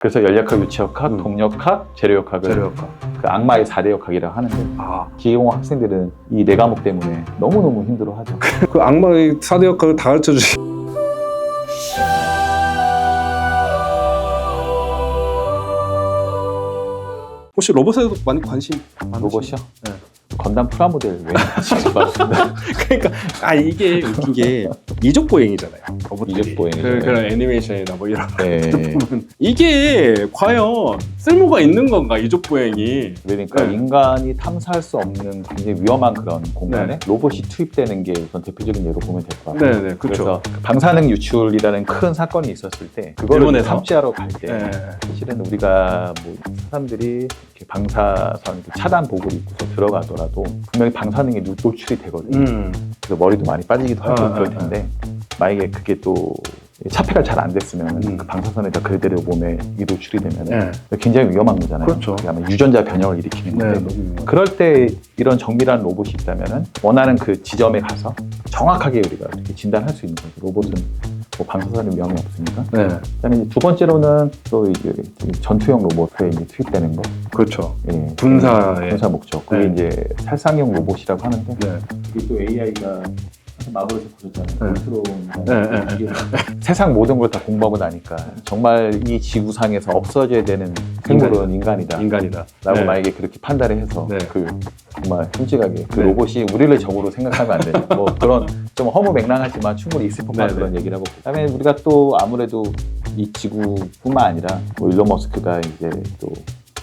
그래서 연력학, 유치역학, 음. 동력학, 재료역학을 재료학과. 그 악마의 4대 역학이라고 하는데 아, 기계공학 학생들은 이 네 과목 때문에 너무너무 힘들어하죠. 그 악마의 사대 역학을 다 가르쳐 주시. 혹시 로봇에도 많이 관심 많으신- 로봇이요? 네. 건담 프라모델 왜 지금 봤습니다. 그러니까 아 이게 웃긴 게 이족 보행이잖아요. 로봇들이. 이족 보행이죠. 그, 그런 애니메이션이나 뭐 이런 네. 보면 이게 과연 쓸모가 있는 건가 이족 보행이? 그러니까 네. 인간이 탐사할 수 없는 굉장히 위험한 그런 공간에 네. 로봇이 투입되는 게 우선 대표적인 예로 보면 될 것 같아요. 네 네 그렇죠. 그래서 그 방사능 유출이라는 큰 사건이 있었을 때 그거를 일본에서? 탐지하러 갈 때 네. 사실은 우리가 뭐 사람들이 이렇게 방사선 그 차단 복을 입고서 들어가더라도 분명히 방사능에 노- 노출이 되거든요. 음. 그래서 머리도 많이 빠지기도 하고 아, 그럴 아, 텐데 만약에 그게 또 차폐가 잘 안 됐으면 음. 그 방사선에 다 그대로 몸에 노출이 되면 네. 굉장히 위험한 거잖아요. 그렇죠. 아마 유전자 변형을 일으키는 네. 건데 그럴 때 이런 정밀한 로봇이 있다면 원하는 그 지점에 가서 정확하게 우리가 진단할 수 있는 거죠. 로봇은 뭐 방사선의 위험이 없으니까. 네. 그다음에 이제 두 번째로는 또 이제 전투형 로봇에 이제 투입되는 거. 그렇죠. 예. 군사에. 군사 목적. 그게 네. 이제 살상용 로봇이라고 하는데 네. 이게 또 AI가 마블에서 보셨잖아요. 네. 네, 네, 세상 모든 걸 다 공부하고 나니까 정말 이 지구상에서 없어져야 되는 생물은 인간이다. 인간이다. 라고 네. 만약에 그렇게 판단을 해서 네. 그 정말 솔직하게 그 네. 로봇이 우리를 적으로 생각하면 안 되냐 뭐 그런 좀 허무맹랑하지만 충분히 있을 법한 네, 그런 얘기를 하고 그다음에 우리가 또 아무래도 이 지구뿐만 아니라 뭐 일론 머스크가 이제 또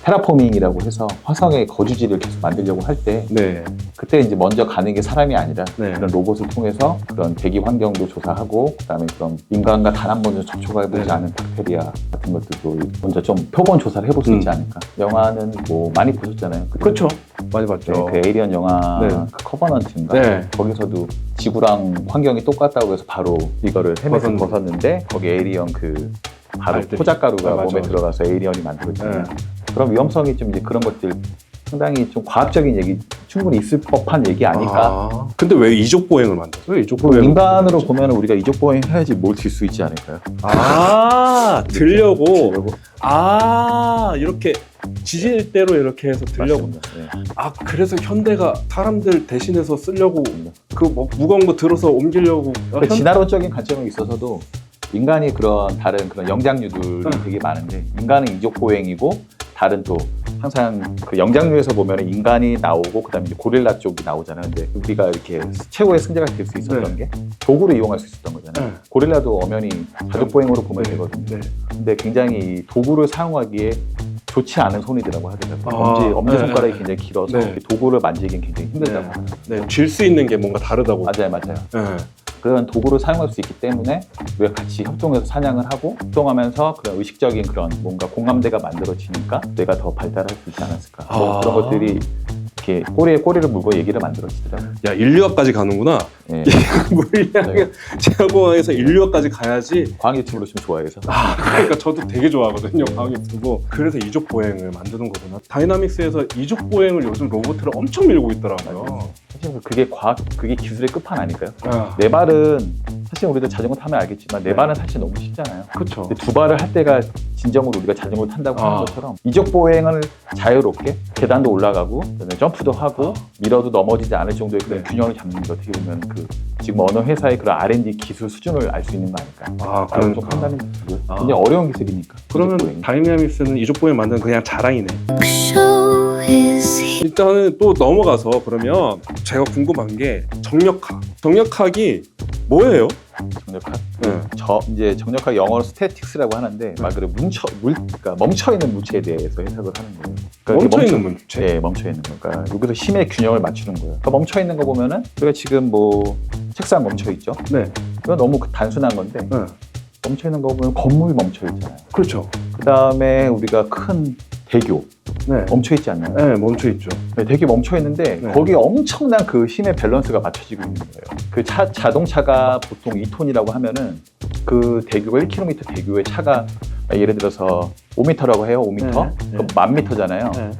테라포밍이라고 해서 화성의 거주지를 계속 만들려고 할 때 네. 그때 이제 먼저 가는 게 사람이 아니라 네. 그런 로봇을 통해서 그런 대기 환경도 조사하고 그다음에 그런 인간과 단 한 번도 접촉해보지 네. 않은 박테리아 같은 것들도 먼저 좀 표본 조사를 해볼 수 있지 음. 않을까. 영화는 뭐 많이 보셨잖아요. 그죠? 그렇죠. 많이 네, 봤죠. 그 에이리언 영화 네. 그 커버넌트인가 네. 거기서도 지구랑 환경이 똑같다고 해서 바로 이거를 헬멧을 벗었는데. 거기 에이리언 그 바로 알들이. 포자가루가 아, 몸에. 들어가서 에이리언이 만들어지는 네. 그런 위험성이 좀 이제 그런 것들 상당히 좀 과학적인 얘기 충분히 있을 법한 얘기 아닐까. 아, 근데 왜 이족 보행을 만들었어요? 이족 그 보행 인간으로 보면 우리가 이족 보행 해야지 뭘 들 수 있지 않을까요? 아 들려고 들려고 아 이렇게 지질대로 이렇게 해서 들려고 맞습니다. 네. 아 그래서 현대가 사람들 대신해서 쓰려고 맞습니다. 그뭐 무거운 거 들어서 옮기려고 아, 그 현- 진화론적인 관점에 있어서도 인간이 그런 다른 그런 영장류들이 응. 되게 많은데 인간은 이족 보행이고 다른 또 항상 그 영장류에서 보면 인간이 나오고 그다음에 이제 고릴라 쪽이 나오잖아요. 근데 우리가 이렇게 최고의 승자가 될 수 있었던 게 도구를 이용할 수 있었던 거잖아요. 네. 고릴라도 엄연히 자족 보행으로 보면 네, 되거든요. 네. 근데 굉장히 이 도구를 사용하기에 좋지 않은 손이더라고 하더라고요. 아, 엄지, 엄지 네, 손가락이 네. 굉장히 길어서 네. 도구를 만지긴 굉장히 힘들다고 네. 네, 쥘수 있는 게 뭔가 다르다고 맞아요, 맞아요. 네. 그런 도구를 사용할 수 있기 때문에 우리가 같이 협동해서 사냥을 하고 협동하면서 그런 의식적인 그런 뭔가 공감대가 만들어지니까 뇌가 더 발달할 수 있지 않았을까. 뭐 아. 그런 것들이 이렇게 꼬리에 꼬리를 물고 얘기를 만들어지더라고요. 야 인류학까지 가는구나 예. 물리학의 제어공학에서 인류학까지 가야지 과학 유튜브로 좀 좋아해서. 아, 그러니까 저도 되게 좋아하거든요. 광유 두고 그래서 이족 보행을 만드는 거구나. 다이나믹스에서 이족 보행을 요즘 로봇으로 엄청 밀고 있더라고요. 사실 그게 과학, 그게 기술의 끝판 아닐까요? 아, 네 발은 사실 우리도 자전거 타면 알겠지만 네 네. 발은 사실 너무 쉽잖아요. 그렇죠. 두 발을 할 때가 진정으로 우리가 자전거 를 탄다고 하는 아. 것처럼 이적 보행을 자유롭게 계단도 올라가고 그다음에 점프도 하고 아. 밀어도 넘어지지 않을 정도의 그런 네. 균형을 잡는 게 어떻게 보면 그 지금 어느 회사의 그런 R&D 기술 수준을 알 수 있는 거 아닐까? 아, 라고 좀 그러니까. 판단이 들고요. 아. 굉장히 어려운 기술이니까. 그러면 이적. 다이나믹스는 이족 보행 만드는 그냥 자랑이네. 일단은 또 넘어가서 그러면 제가 궁금한 게 정력학. 정력학이 뭐예요? 정력학. 네. 저 이제 정력학 영어로 스태틱스라고 하는데 말 그대로 뭉쳐 물 그러니까 멈춰 있는 물체에 대해서 해석을 하는 거예요. 그러니까 멈춰 있는 문체. 네, 멈춰 있는 거니까 여기서 힘의 균형을 맞추는 거예요. 그러니까 멈춰 있는 거 보면은 우리가 지금 뭐 책상 멈춰 있죠. 네. 이거 너무 단순한 건데 네. 멈춰 있는 거 보면 건물 멈춰 있잖아요. 그렇죠. 그 다음에 우리가 큰 대교 네. 멈춰 있지 않나요? 네, 멈춰 있죠. 네, 대교 멈춰 있는데 네. 거기에 엄청난 그 힘의 밸런스가 맞춰지고 있는 거예요. 그 차, 자동차가 보통 2톤이라고 하면은 그 대교가 1km 대교의 차가 예를 들어서 5m라고 해요. 5m. 네, 네. 그럼 만 미터잖아요. 네.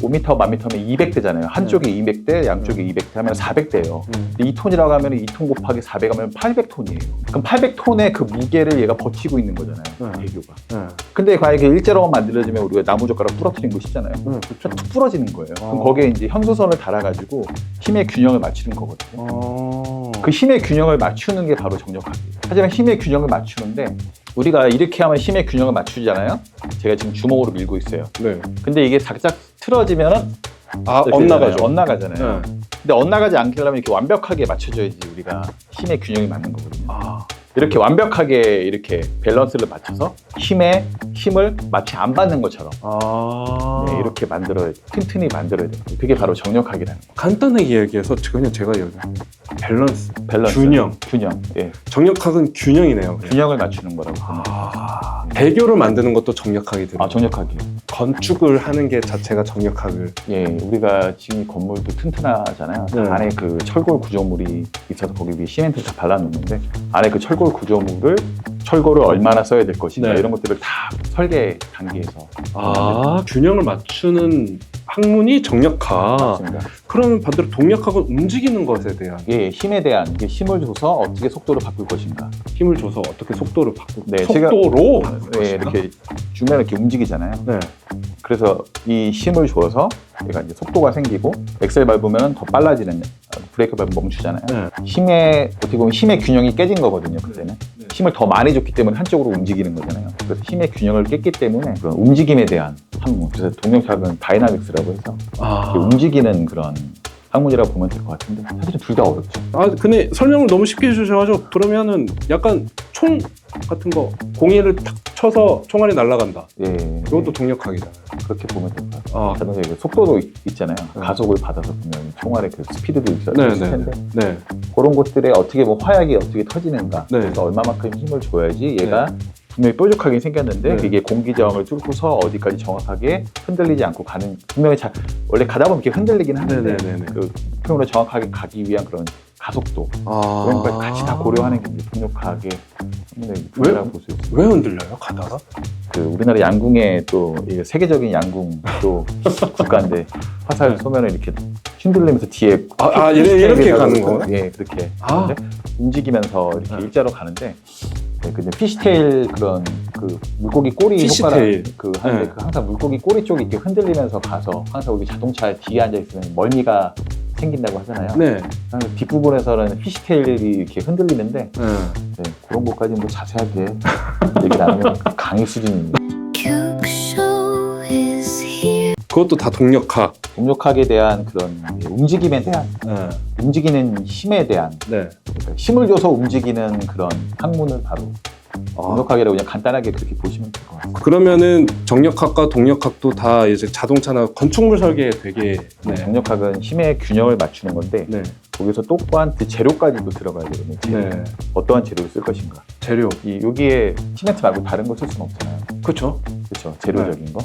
5m, 1000m면 200대잖아요. 한쪽에 200대, 양쪽에 200대 하면 400대예요. 음. 2톤이라고 하면 2톤 곱하기 400 하면 800톤이에요. 그럼 800톤의 그 무게를 얘가 버티고 있는 거잖아요. 네. 대교가. 네. 근데 과연 이게 일자로만 만들어지면 우리가 나무젓가락 부러뜨린 거 쉽잖아요. 네, 그렇죠. 툭 부러지는 거예요. 그럼 어. 거기에 이제 현수선을 달아가지고 힘의 균형을 맞추는 거거든요. 어. 그 힘의 균형을 맞추는 게 바로 정력학이에요. 하지만 힘의 균형을 맞추는데 우리가 이렇게 하면 힘의 균형을 맞추잖아요. 제가 지금 주먹으로 밀고 있어요. 네. 근데 이게 살짝 틀어지면은 아, 이렇게 엇나가죠. 되잖아요. 엇나가잖아요. 네. 근데 엇나가지 않게 하려면 이렇게 완벽하게 맞춰줘야지 우리가 힘의 균형이 맞는 거거든요. 아. 이렇게 완벽하게 이렇게 밸런스를 맞춰서 힘에 힘을 마치 안 받는 것처럼 아. 네, 이렇게 만들어야 튼튼히 만들어야 돼요. 그게 바로 정력학이라는 거. 간단하게 얘기해서 그냥 제가 얘기한 밸런스, 밸런스. 균형. 균형. 예. 정력학은 균형이네요. 그냥. 균형을 맞추는 거라고. 보면 돼요. 아, 대교를 만드는 것도 정력학이 들어. 아, 정력학이요. 건축을 하는 게 자체가 정력학을. 예, 우리가 지금 이 건물도 튼튼하잖아요. 네. 안에 그 철골 구조물이 있어서 거기 위에 시멘트 다 발라놓는데 안에 그 철골 구조물을 철골을 얼마나 써야 될 것인가 네. 이런 것들을 다 설계 단계에서 아, 균형을 맞추는 학문이 정력학. 맞습니다. 그러면 반대로 동력학은 움직이는 것에 대한 예, 힘에 대한 이게 힘을 줘서 어떻게 속도를 바꿀 것인가. 힘을 줘서 어떻게 속도를 바꾸고 네, 제가- 속도로 예, 이렇게 주면 이렇게 움직이잖아요. 네. 그래서 이 힘을 줘서 얘가 이제 속도가 생기고 엑셀 밟으면 더 빨라지는 브레이크 밟으면 멈추잖아요. 네. 힘의 어떻게 보면 힘의 균형이 깨진 거거든요. 그때는 네. 힘을 더 많이 줬기 때문에 한쪽으로 움직이는 거잖아요. 그래서 힘의 균형을 깼기 때문에 그런 움직임에 대한 학문. 그래서 동력학은 다이나믹스라고 해서 아, 움직이는 그런 학문이라고 보면 될 것 같은데 사실은 둘 다 어렵죠. 아, 근데 설명을 너무 쉽게 해주셔가지고 그러면은 약간 총 같은 거 공예를 탁 쳐서 총알이 날아간다. 예, 이것도 동력학이잖아요. 그렇게 보면 될것 같아요. 아, 자동차 그 속도도 있, 있잖아요. 네. 가속을 받아서 보면 총알의 그 스피드도 있어야 네, 네, 텐데 네. 그런 것들에 어떻게 보면 화약이 어떻게 터지는가 네. 그래서 얼마만큼 힘을 줘야지 얘가 분명히 뾰족하게 생겼는데 네. 이게 공기 저항을 뚫고서 어디까지 정확하게 흔들리지 않고 가는 분명히 자, 원래 가다 보면 이렇게 흔들리긴 하는데 네 네 네 네. 그 표현으로 정확하게 가기 위한 그런 가속도 아, 그런 것까지 같이 다 고려하는 게 분야라고 볼수 있어요. 왜 흔들려요? 가다가? 그 우리나라 양궁의 또 이게 세계적인 양궁 또 국가인데 화살 쏘면은 이렇게 흔들리면서 뒤에 아, 아, 이래- 이렇게 가는 거구나? 예 그렇게 아. 움직이면서 이렇게 네. 일자로 가는데 네, 그 피시테일 그런 그 물고기 꼬리 피시테일. 효과라 그 하는데 네. 그 항상 물고기 꼬리 쪽이 이렇게 흔들리면서 가서 항상 우리 자동차 뒤에 앉아 있으면 멀미가 생긴다고 하잖아요. 네. 뒷부분에서는 피시테일이 이렇게 흔들리는데 네. 네, 그런 것까지 뭐 자세하게 얘기 나누면 강의 수준입니다. 그것도 다 동력학. 동력학에 대한 그런 움직임에 대한 네. 움직이는 힘에 대한 네. 그러니까 힘을 줘서 움직이는 그런 학문을 바로 아, 동력학이라고 그냥 간단하게 그렇게 보시면 될 것 같아요. 그러면은 정력학과 동력학도 다 이제 자동차나 건축물 설계에 되게 네. 동력학은 힘의 균형을 맞추는 건데 네. 거기서 또한 그 재료까지도 들어가야 되거든요. 재료. 네. 어떠한 재료를 쓸 것인가. 재료. 이 여기에 시멘트 말고 다른 걸 쓸 수는 없잖아요. 그렇죠. 그렇죠. 재료적인 거.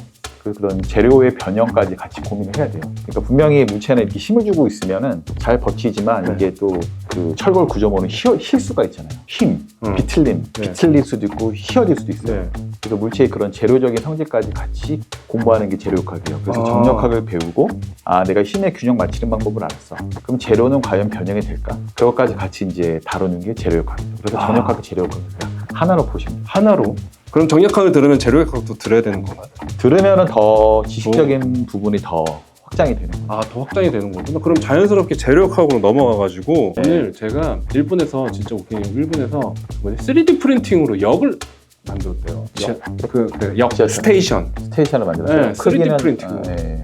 그 그런 재료의 변형까지 같이 고민을 해야 돼요. 그러니까 분명히 물체는 이렇게 힘을 주고 있으면은 잘 버티지만 네. 이게 또 그 철골 구조물은 휘어, 힐 수가 있잖아요. 힘, 음. 비틀림, 네. 비틀릴 수도 있고 휘어질 수도 있어요. 네. 그래서 물체의 그런 재료적인 성질까지 같이 공부하는 게 재료학이에요. 그래서 아. 정력학을 배우고 아 내가 힘의 균형 맞추는 방법을 알았어. 그럼 재료는 과연 변형이 될까? 그것까지 같이 이제 다루는 게 재료학이죠. 그래서 아. 정력학과 재료학을 하나로 보시면 돼요. 하나로. 그럼 정력학을 들으면 재료학도 들어야 되는 건가요? 들으면은 더 지식적인 부분이 더 확장이 되는 거예요. 아, 더 확장이 되는 거구나. 그럼 자연스럽게 재료학으로 넘어가가지고 네. 오늘 제가 일본에서 진짜 웃긴 게 일본에서 뭐지 3D 프린팅으로 역을 만들었대요. 역? 그, 그 역. 스테이션. 스테이션을 만들었어요. 네, 3D 프린팅. 아, 네.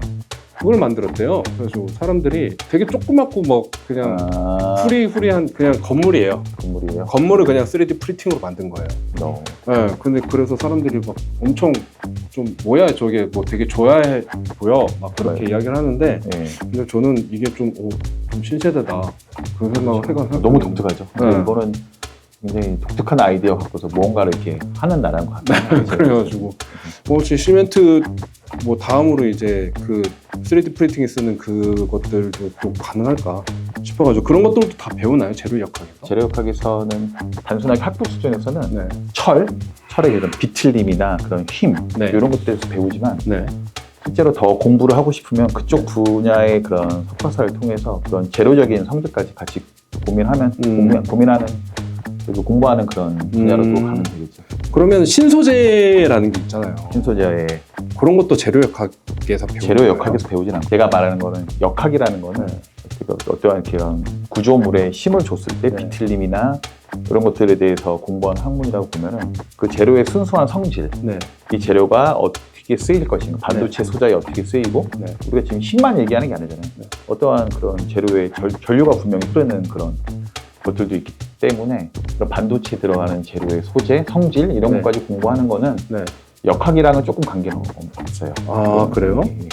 그걸 만들었대요. 그래서 사람들이 되게 조그맣고 뭐 그냥 아, 후리후리한 그냥 건물이에요. 건물이에요. 건물을 그냥 3D 프린팅으로 만든 거예요. 너. 네, 근데 그래서 사람들이 막 엄청 좀 뭐야 저게 뭐 되게 좋아해 보여 막 그렇게 네. 이야기를 하는데 네. 근데 저는 이게 좀, 오, 좀 신세대다 그런 생각을 해가 너무 독특하죠. 네. 일본은 굉장히 독특한 아이디어 갖고서 무언가를 이렇게 하는 나라인 것 같아요. 그래가지고 뭐 혹시 시멘트 뭐 다음으로 이제 그 3D 프린팅에 쓰는 그것들도 또 가능할까 싶어가지고 그런 것들도 다 배우나요 재료 역학에서? 재료학에서는 단순하게 학부 수준에서는 네, 철, 철의 이런 비틀림이나 그런 힘 네. 이런 것들에서 배우지만 네, 실제로 더 공부를 하고 싶으면 그쪽 분야의 그런 석박사를 통해서 그런 재료적인 성질까지 같이 고민하면 음. 고민, 고민하는 그리고 공부하는 그런 분야로 또 음. 가면 되겠죠. 그러면 신소재라는 게 있잖아요. 신소재의 그런 것도 재료 역학에서 배우는 재료? 역학에서 배우진 않고 제가 말하는 거는 역학이라는 거는 네. 어떻게- 어떠한 그런 구조물에 힘을 줬을 때 네. 비틀림이나 이런 것들에 대해서 공부한 학문이라고 보면은 그 재료의 순수한 성질, 네. 이 재료가 어떻게 쓰일 것인가, 반도체 소자에 어떻게 쓰이고 네. 우리가 지금 힘만 얘기하는 게 아니잖아요. 네. 어떠한 그런 재료의 전, 전류가 분명히 흐르는 그런 것들도 있기 때문에 그런 반도체에 들어가는 재료의 소재, 성질 이런 네. 것까지 공부하는 거는 네. 역학이랑은 조금 관계가 없어요. 아 그래요? 예, 예.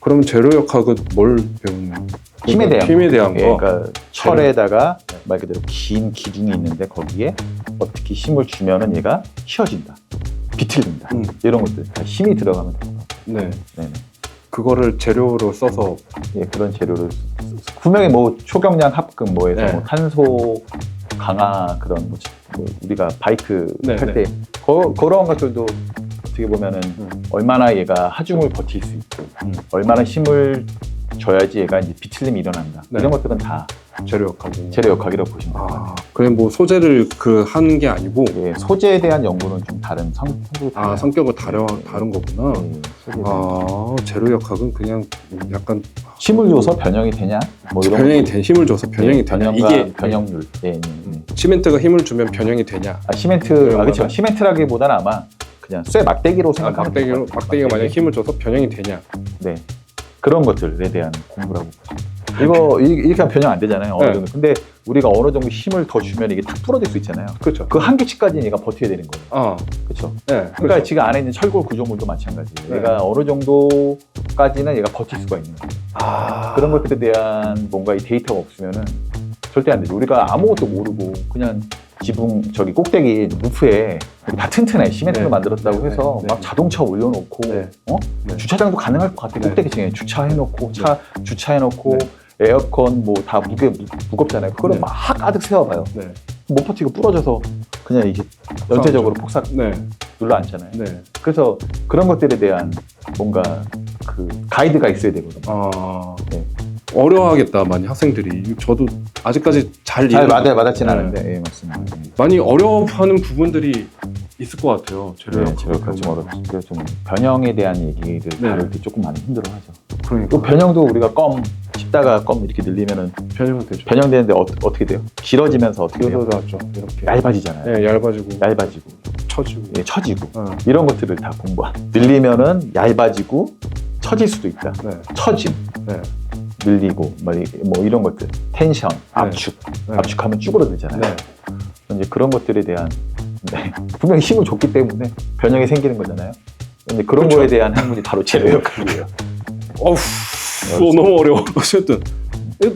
그럼 재료 역학은 뭘 배우는? 힘에 대한 힘에 대한 예, 거. 그러니까 철에다가 말 그대로 긴 기둥이 있는데 거기에 어떻게 힘을 주면은 얘가 휘어진다, 비틀린다 음. 이런 것들 다 힘이 들어가면 됩니다. 네. 네네. 그거를 재료로 써서 예, 그런 재료를 쓰- 분명히 뭐 초경량 합금 뭐해서 네. 뭐 탄소 강화 그런 뭐, 지- 뭐 우리가 바이크 네, 탈 네. 때 그런 것들도 어떻게 보면은 음. 얼마나 얘가 하중을 버틸 수 있고 음. 얼마나 힘을 줘야지 얘가 이제 비틀림이 일어난다 네. 이런 것들은 다 재료역학이 재료 역학이라고 보시면 돼요. 아 그냥 뭐 소재를 그 하는 게 아니고 예, 소재에 대한 연구는 좀 다른 성, 성격이 아 달라요. 성격을 다려 다른 거구나. 예, 소재에 대한 아 재료 역학은 그냥 약간 힘을 줘서 변형이 되냐? 뭐 이런 변형이. 된 힘을 줘서 변형이 예, 되냐 변형과 이게 변형률. 예, 예, 예. 시멘트가 힘을 주면 변형이 되냐? 아, 시멘트, 아, 그렇죠. 시멘트라기보다는 아마 그냥 쇠 막대기로 아, 생각하면 막대기로 될것 같아요. 막대기가 만약. 힘을 줘서 변형이 되냐? 네. 그런 것들에 대한 공부라고. 이거 이- 이렇게 하면 변형 안 되잖아요. 어느 네. 정도. 근데 우리가 어느 정도 힘을 더 주면 이게 탁 부러질 수 있잖아요. 그렇죠. 그 한계치까지는 얘가 버텨야 되는 거예요. 아, 그렇죠. 네. 그러니까 지금 안에 있는 철골 구조물도 마찬가지예요. 네. 얘가 어느 정도까지는 얘가 버틸 수가 있는 거예요. 아, 그런 것들에 대한 뭔가 이 데이터가 없으면은 절대 안 되죠. 우리가 아무것도 모르고 그냥 지붕 저기 꼭대기 루프에 다 튼튼해 시멘트로 네. 만들었다고 네. 해서 네. 막 자동차 올려놓고 네. 어? 네. 주차장도 가능할 것 같아. 네. 꼭대기 층에 주차해놓고 차 주차해놓고 에어컨 뭐 다 무게 무- 무겁잖아요. 그거를 네. 막 가득 세워봐요. 네. 못 버티고 부러져서 그냥 이게 연쇄적으로 폭삭 네. 눌러 앉잖아요. 네. 그래서 그런 것들에 대한 뭔가 그 가이드가 있어야 되거든요. 아, 네. 어려워하겠다 많이 학생들이. 저도 아직까지 잘잘 맞아 맞았진 네. 않은데 예 맞습니다. 예. 많이 어려워하는 부분들이 있을 것 같아요. 재료 네, 제가 좀 어렵죠. 그래서 좀 변형에 대한 얘기를 네. 다룰 때 조금 많이 힘들어하죠. 그러니까 또 변형도 우리가 껌 씹다가 껌 이렇게 늘리면은 변형은 되죠. 변형되는데 어, 떻게 돼요? 길어지면서 어떻게 돼요? 나왔죠. 이렇게 얇아지잖아요. 네, 얇아지고 얇아지고 처지고. 예, 처지고 어, 이런 것들을 다 공부한. 늘리면은 얇아지고 처질 수도 있다. 네. 처짐, 네. 늘리고 뭐, 이- 뭐 이런 것들, 텐션, 압축, 네. 압축하면 쭈그러들잖아요. 네. 이제 그런 것들에 대한 네, 분명히 힘을 줬기 때문에 변형이 생기는 거잖아요. 근데 그런 그렇죠. 거에 대한 학문이 바로 재료 역학이에요. 어우, 어, 너무 어려워. 어쨌든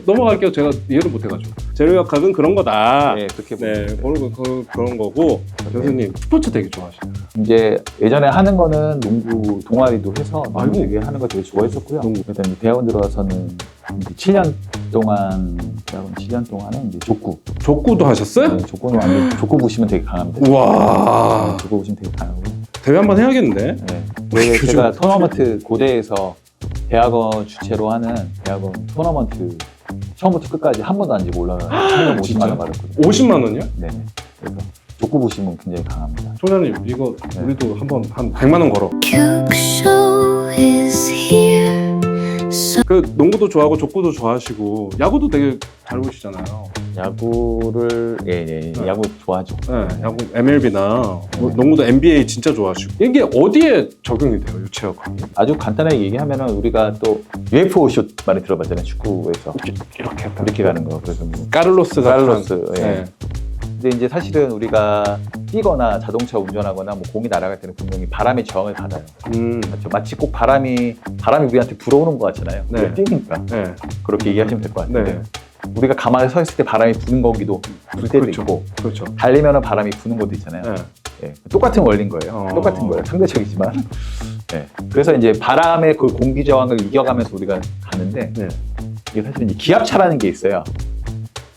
넘어갈게요. 제가 이해를 못해가지고 재료역학은 그런 거다. 네, 그렇게 네, 보면 그런 거 그, 그런 거고 교수님 스포츠 되게 좋아하시네요. 이제 예전에 하는 거는 농구 동아리도 해서 아이고. 아이고 되게 하는 거 되게 좋아했었고요. 농구. 그다음에 대학원 들어와서는 이제 7년 동안 대학원 7년 동안은 이제 족구. 족구도 하셨어요? 네, 족구는 완전 족구 보시면 되게 강합니다. 우와 족구 보시면 되게 강하고. 대회 한번 해야겠는데. 네. 왜 요즘 제가 토너먼트 고대에서 대학원 주최로 하는 대학원 토너먼트 처음부터 끝까지 한 번도 안 지고 올라가서 50만 진짜요? 원 받았거든요. 50만 원이요? 네네. 그래서 족구 보시면 굉장히 강합니다. 총장님 이거 네. 우리도 한번 한 100만 원 걸어. Cube Show is here. So 그 농구도 좋아하고 족구도 좋아하시고 야구도 되게 잘 보시잖아요. 야구를 예, 예, 예. 네. 야구 좋아하죠. 네, 야구 MLB나 뭐 네. 농구도 NBA 진짜 좋아하시고 이게 어디에 적용이 돼요 유체역학이? 아주 간단하게 얘기하면은 우리가 또 UFO 슛 많이 들어봤잖아요. 축구에서 이렇게 이렇게 가는 거. 그래서 뭐 까를로스가 카를로스. 예. 네. 근데 이제 사실은 우리가 뛰거나 자동차 운전하거나 뭐 공이 날아갈 때는 분명히 바람의 저항을 받아요. 음, 그렇죠. 마치 꼭 바람이 바람이 우리한테 불어오는 것 같잖아요. 네. 뛰니까 네, 그렇게 얘기하시면 될 것 같은데 네, 우리가 가만히 서 있을 때 바람이 부는 거기도 불 때도 그렇죠. 있고 그렇죠. 달리면은 바람이 부는 것도 있잖아요. 네. 예, 똑같은 원리인 거예요. 어. 똑같은 거예요. 상대적이지만. 예, 그래서 이제 바람의 그 공기 저항을 이겨가면서 우리가 가는데 네. 이게 사실 이제 기압차라는 게 있어요.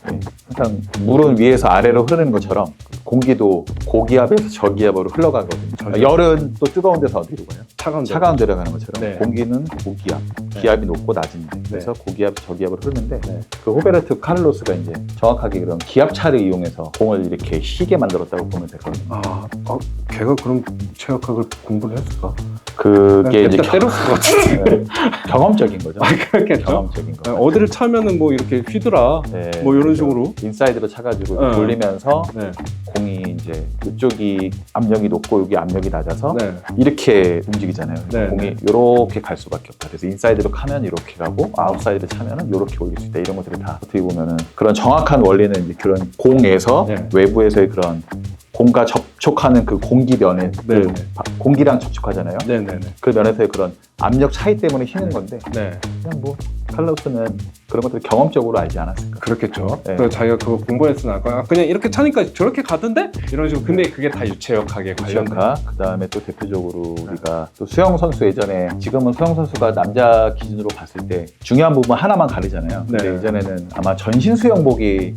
예, 항상 물은 위에서 아래로 흐르는 것처럼 공기도 고기압에서 저기압으로 흘러가거든요. 열은 또 뜨거운 데서 어디로 가요? 차가운 데. 차가운 데로 가는 것처럼 네. 공기는 고기압, 기압이 높고 낮은 데 그래서 고기압, 저기압으로 흐르는데 네. 그 호베르트 카를로스가 이제 정확하게 그런 기압차를 이용해서 공을 이렇게 희게 만들었다고 보면 되거든요. 아, 어, 걔가 그럼 체육학을 공부를 했을까? 그게 이제 냅다 때렸을 것 같은데. 네, 경험적인 거죠. 그렇겠죠. 경험적인 거. 어디를 차면은 뭐 이렇게 휘더라. 네, 뭐 이런 그래서 식으로. 인사이드로 차가지고 네. 돌리면서 네. 공이 이제 이쪽이 압력이 높고 여기 압력이 낮아서 네. 이렇게 움직이잖아요. 네, 공이 네. 이렇게 갈 수밖에 없다. 그래서 인사이드로 가면 이렇게 가고 아웃사이드 차면은 이렇게 올릴 수 있다. 이런 것들이 다 어떻게 보면은 그런 정확한 원리는 이제 그런 공에서 네. 외부에서의 그런 공과 접촉하는 그 공기 면에 그 네, 네. 바- 공기랑 접촉하잖아요. 네, 네, 네. 그 면에서의 그런 압력 차이 때문에 휘는 건데 네. 그냥 뭐 칼로스는 그런 것들을 경험적으로 알지 않았을까. 그렇겠죠. 네. 그래서 자기가 그거 공부했으나 아, 그냥 이렇게 차니까 저렇게 가던데 이런 식으로. 근데 그게 다 유체역학에 관련된. 시험카 그 다음에 또 대표적으로 우리가 또 수영 선수 예전에 지금은 수영 선수가 남자 기준으로 봤을 때 중요한 부분 하나만 가리잖아요. 근데 네. 예전에는 아마 전신 수영복이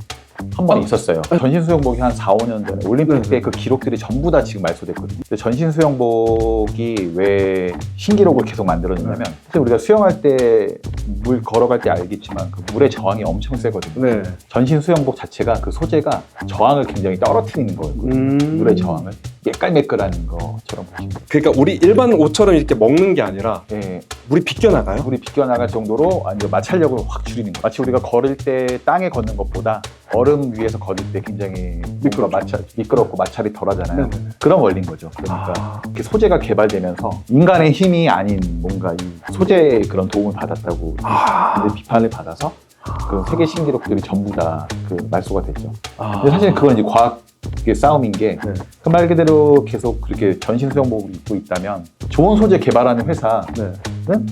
한번 어? 있었어요. 전신 수영복이 한 4, 5년 전에 올림픽 네, 때 네. 그 기록들이 전부 다 지금 말소됐거든요. 근데 전신 수영복이 왜 신기록을 계속 만들어졌냐면 사실 우리가 수영할 때 물 걸어갈 때 알겠지만 그 물의 저항이 엄청 세거든요. 네. 전신 수영복 자체가 그 소재가 저항을 굉장히 떨어뜨리는 거예요. 음. 물의 저항을 매끌매끌한 것처럼 보시면. 그러니까 우리 일반 옷처럼 이렇게 먹는 게 아니라 예, 물이 비껴 나가요. 물이 비껴나갈 정도로 마찰력을 확 줄이는 거예요. 마치 우리가 걸을 때 땅에 걷는 것보다 얼음 위에서 걸을 때 굉장히 미끄러 마찰 미끄럽고 마찰이 덜하잖아요. 네네. 그런 원리인 거죠. 그러니까 아. 이렇게 소재가 개발되면서 인간의 힘이 아닌 뭔가 이 소재의 그런 도움을 받았다고 아. 비판을 받아서 그 세계 신기록들이 전부 다 그 말소가 됐죠. 아. 근데 사실 그건 이제 과학의 싸움인 게 네. 그말 그대로 계속 그렇게 전신 수영복을 입고 있다면 좋은 소재 개발하는 회사는 네.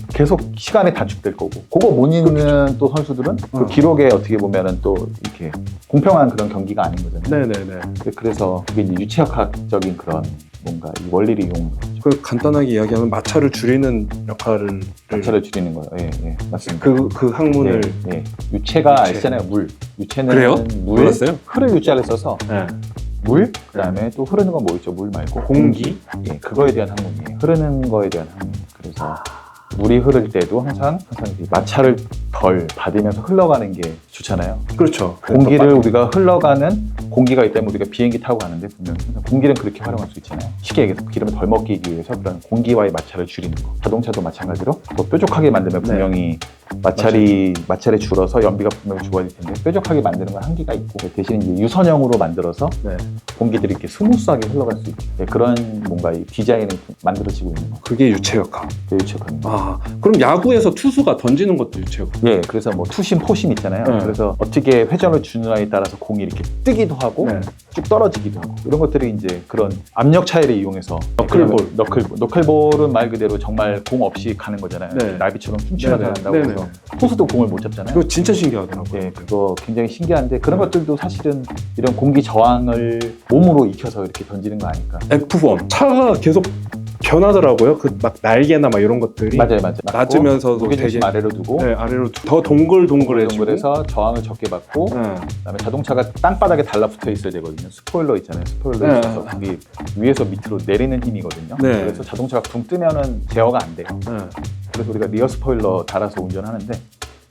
계속 시간이 단축될 거고 그거 못 입는 또 선수들은 그 어. 기록에 어떻게 보면은 또 이렇게 공평한 그런 경기가 아닌 거잖아요. 네네네. 근데 그래서 그게 이제 유체학적인 그런 뭔가 이 원리를 이용한 거죠. 그 간단하게 이야기하면 마찰을 줄이는 역할을 마찰을 줄이는 거예요. 예, 예, 맞습니다. 그, 그 학문을 예, 예. 유체가 유체. 아시잖아요. 물. 유체는 그래요? 물, 몰랐어요? 흐를 유자를 써서 네. 물, 그다음에 또 흐르는 건 뭐 있죠? 물 말고 공기? 예, 그거에 대한 학문이에요. 흐르는 거에 대한 학문. 그래서 물이 흐를 때도 항상 마찰을 덜 받으면서 흘러가는 게 좋잖아요. 그렇죠. 공기를 우리가 흘러가는 공기가 있다면 우리가 비행기 타고 가는데 분명 공기는 그렇게 활용할 수 있잖아요. 쉽게 얘기해서 기름을 덜 먹기 위해서 그런 공기와의 마찰을 줄이는 거. 자동차도 마찬가지로 더 뾰족하게 만들면 네. 분명히 마찰이 마찰이 줄어서 연비가 분명히 좋아질 텐데 뾰족하게 만드는 건 한계가 있고 대신 이제 유선형으로 만들어서 네. 공기들이 이렇게 스무스하게 흘러갈 수 있게 네, 그런 뭔가 이 디자인이 만들어지고 있는 거. 그게 유체역학. 유체적인 거. 아, 그럼 야구에서 투수가 던지는 것도 유체역학. 예, 그래서 뭐 투심, 포심 있잖아요. 네. 그래서 어떻게 회전을 주느냐에 따라서 공이 이렇게 뜨기도 하고 네. 쭉 떨어지기도 하고 이런 것들이 이제 그런 압력 차이를 이용해서 너클볼. 너클볼, 너클볼은 말 그대로 정말 공 없이 가는 거잖아요. 네. 나비처럼 춤추면서 네네. 한다고 네네. 해서 포수도 공을 못 잡잖아요. 그거 진짜 신기하더라고요. 예, 그거 굉장히 신기한데 그런 네. 것들도 사실은 이런 공기 저항을 몸으로 익혀서 이렇게 던지는 거 아닐까? F1 차가 계속 변하더라고요. 그 막 날개나 막 이런 것들이 맞아요, 맞아요. 낮으면서도 무게 되게 중심 아래로 두고 네, 아래로 더 동글동글해지고. 동글해서 저항을 적게 받고 네. 그다음에 자동차가 땅바닥에 달라붙어 있어야 되거든요. 스포일러 있잖아요. 스포일러 네. 있어서 그게 위에서 밑으로 내리는 힘이거든요. 네. 그래서 자동차가 붕 뜨면은 제어가 안 돼요. 네. 그래서 우리가 리어 스포일러 달아서 운전하는데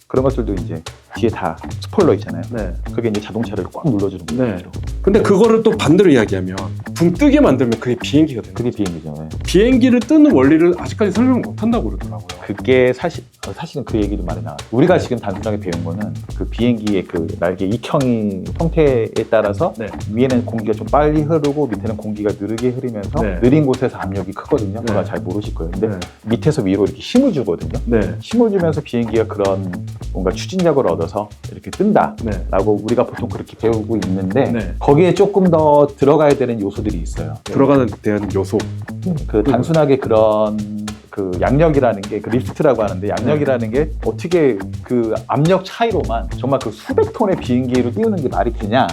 그런 것들도 이제 뒤에 다 스포일러 있잖아요. 네. 그게 이제 자동차를 꽉 눌러주는 거예요. 네. 근데 그거를 또 반대로 이야기하면 붕 뜨게 만들면 그게 비행기가 되는 거예요. 그게 비행기죠. 네. 비행기를 뜨는 원리를 아직까지 설명 못 한다고 그러더라고요. 그게 사실 어, 사실은 그 얘기도 많이 나와요. 우리가 지금 단순하게 배운 거는 그 비행기의 그 날개 익형이 형태에 따라서 네. 위에는 공기가 좀 빨리 흐르고 밑에는 공기가 느리게 흐르면서 네. 느린 곳에서 압력이 크거든요. 그거 네. 잘 모르실 거예요. 근데 네. 밑에서 위로 이렇게 힘을 주거든요. 네. 힘을 주면서 비행기가 그런 뭔가 추진력을 얻어서 이렇게 뜬다. 네. 라고 우리가 보통 그렇게 배우고 있는데 네. 거기에 조금 더 들어가야 되는 요소들이 있어요. 들어가는 데한 요소. 그 단순하게 그런 그 양력이라는 게 그 리프트라고 하는데 양력이라는 게 어떻게 그 압력 차이로만 정말 그 수백 톤의 비행기를 띄우는 게 말이 되냐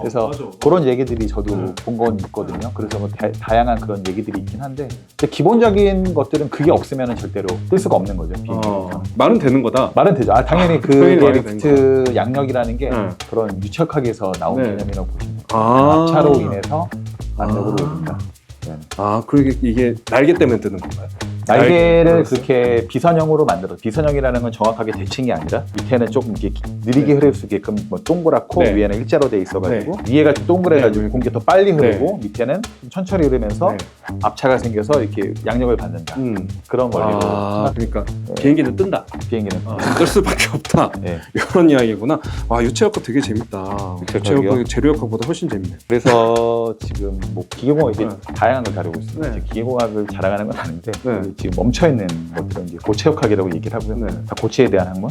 그래서 그런 얘기들이 저도 네. 본건 있거든요. 그래서 뭐 다, 양한 그런 얘기들이 있긴 한데 근데 기본적인 것들은 그게 없으면 절대로 뜰 수가 없는 거죠. 비행기에서. 어, 말은 되는 거다. 말은 되죠. 아, 당연히 그 당연히 말이 되는 리프트 양력이라는 게 네. 그런 유착학에서 나온 네. 개념이라고 보시면. 아. 압차로 인해서 압력으로 아. 올린다. 네. 아, 그리고 이게 날개 때문에 뜨는 건가요? 날개를. 그렇게 비선형으로 만들어 비선형이라는 건 정확하게 대칭이 아니라 밑에는 조금 이렇게 느리게 흐를 수 있게끔 뭐 동그랗고 네. 위에는 일자로 돼 있어가지고 위에가 좀 동그래가지고 공기 더 빨리 흐르고 밑에는 좀 천천히 흐르면서 네. 앞차가 생겨서 이렇게 양력을 받는다 음. 그런 원리로 아, 그러니까 네. 비행기는 뜬다. 비행기는 어, 뜰 수밖에 없다. 네. 이런 이야기구나. 와 유체역학 되게 재밌다. 유체역학 재료역학보다 훨씬 재밌네. 그래서 지금 뭐 기계공학 이제 네. 다양한 걸 다루고 있습니다. 네. 기계공학을 자랑하는 건 아닌데 네. 지금 멈춰 있는 것들은 이제 고체역학이라고 얘기를 하고요. 네. 다 고체에 대한 학문,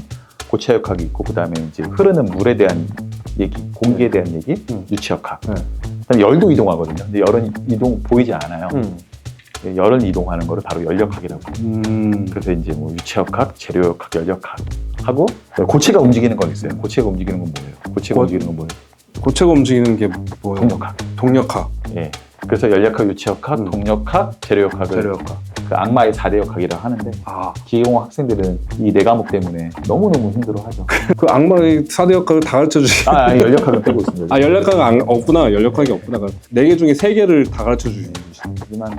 고체역학이 있고 그다음에 이제 흐르는 물에 대한 얘기, 공기에 대한 얘기, 음. 유체역학. 네. 그다음에 열도 이동하거든요. 근데 열은 이동 보이지 않아요. 음. 열을 이동하는 거를 바로 연력학이라고. 음. 그래서 이제 뭐 유체역학, 재료역학, 연력학 하고 고체가 움직이는 건 있어요. 고체가 움직이는 건 뭐예요? 고체가 고- 움직이는 건 뭐예요? 고체가 움직이는 게 뭐예요? 동력학. 동력학. 예. 그래서 연력학, 유체역학, 음. 동력학, 재료역학을 재료역학. 그 악마의 4대 역학이라고 하는데 아, 기계공학 학생들은 이 네 과목 때문에 너무너무 힘들어하죠. 그 악마의 사대 역학을 다 가르쳐 주시. 아, 아니, 연력학은 빼고 있습니다. 아 연력학 안, 없구나. 연력학이 없구나. 네 개 중에 세 개를 다 가르쳐 주시. 하지만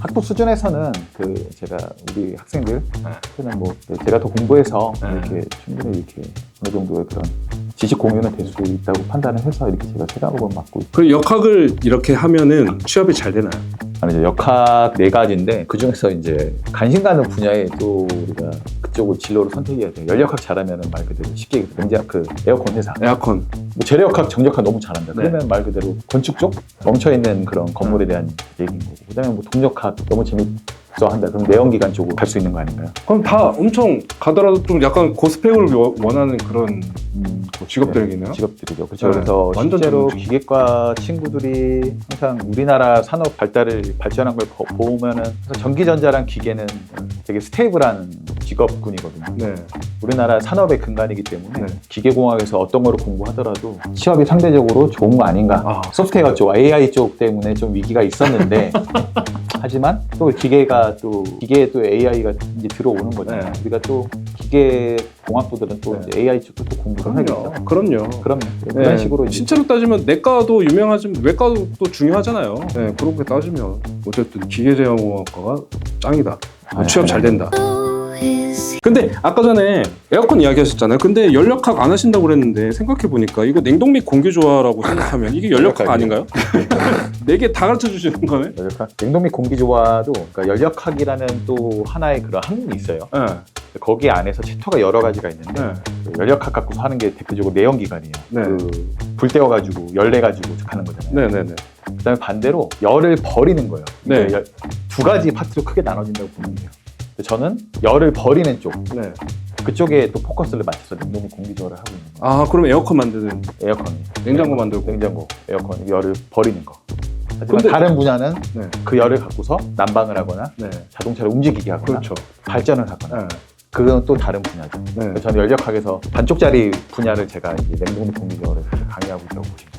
학부 수준에서는 그 제가 우리 학생들 그는 뭐 제가 더 공부해서 네. 이렇게 충분히 이렇게 어느 정도의 그런 지식 공유는 될 수 있다고 판단을 해서 이렇게 제가 세과목을 맡고 있고 그 역학을 이렇게 하면은 취업이 잘 되나요? 아니 역학 네 가지인데 그 중에서 이제 관심 가는 분야에 또 우리가 그쪽을 진로로 선택해야 돼요. 연력학 잘하면은 말 그대로 쉽게 냉장 그 에어컨 회사 에어컨. 뭐 재료역학, 정력학 너무 잘한다. 네. 그러면 말 그대로 건축 쪽 멈춰 있는 그런 건물에 대한 얘기인 거고. 그다음에 뭐 동력학 너무 재밌어 한다. 그럼 내연기관 쪽으로 갈 수 있는 거 아닌가요? 그럼 다 엄청 가더라도 좀 약간 고스펙을 워- 원하는 그런 음, 직업들이네요. 직업들이죠. 그렇죠. 네. 그래서 완전 실제로 전문직. 기계과 친구들이 항상 우리나라 산업 발달을 발전한 걸 보- 보면은 전기전자랑 기계는 되게 스테이블한 직업군이거든요. 네. 우리나라 산업의 근간이기 때문에 네. 기계공학에서 어떤 거를 공부하더라도 취업이 상대적으로 좋은 거 아닌가. 아. 소프트웨어 쪽, AI 쪽 때문에 좀 위기가 있었는데 하지만 또 기계가 또 기계에 또 AI가 이제 들어오는 거잖아요. 네. 우리가 또 기계 공학부들은 또 네. 이제 AI 쪽도 또 공부를 하겠죠. 그럼요. 그럼요. 네, 그런 식으로 이제 실제로 따지면 내과도 유명하지만 외과도 또 중요하잖아요. 네, 그렇게 따지면 어쨌든 기계제어공학과가 짱이다. 아, 취업 잘 된다. 근데 아까 전에 에어컨 이야기 하셨잖아요. 근데 연력학 안 하신다고 그랬는데 생각해 보니까 이거 냉동 및 공기 조화라고 생각하면 이게 연력학 아닌가요? 네 개 다 가르쳐 주시는 거네. 연력학, 냉동 및 공기 조화도 그러니까 연력학이라는 또 하나의 그런 학문이 있어요. 네. 거기 안에서 챕터가 여러 가지가 있는데 네. 그 연력학 갖고서 하는 게 대표적으로 내연기관이에요. 네. 그불 떼어가지고 열 내가지고 하는 거잖아요. 네, 네, 네. 그다음에 반대로 열을 버리는 거예요. 네. 두 가지 파트로 크게 나눠진다고 보면 돼요. 저는 열을 버리는 쪽 네. 그쪽에 또 포커스를 맞춰서 냉동 및 공기 조화를 하고 있는 거예요. 아, 그럼 에어컨 만드는 에어컨이 냉장고 만들고. 냉장고 에어컨 열을 버리는 거. 하지만 근데- 다른 분야는 네. 그 열을 갖고서 난방을 하거나 네. 자동차를 움직이게 하거나 그렇죠. 발전을 하거나 네. 그건 또 다른 분야죠. 네. 저는 연력학에서 반쪽짜리 분야를 제가 이제 냉동 및 공기 조화를 강의하고 있다고 보시면 같습니다.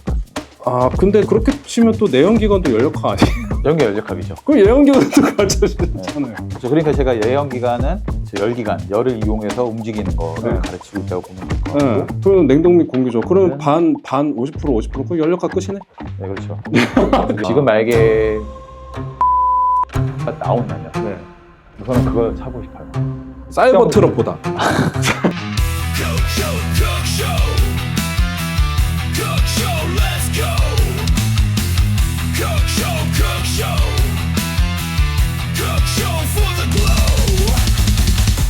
아, 근데 그렇게 치면 또 내연기관도 연력학 아니에요? 게 연력학이죠. 그럼 내연기관도 가르쳐 주잖아요. 그렇죠. 그러니까 제가 예형기관은 저 열기관, 열을 이용해서 움직이는 거를 네. 가르치고 있다고 보면 될것 네. 같고 그럼 냉동 및 공기 조화. 그럼 네. 반, 반, 50%, 50%. 그 연력학 끝이네? 네, 그렇죠. 지금 만약에 나온다면 네. 우선은 그걸 사고 싶어요. 사이버 트럭보다.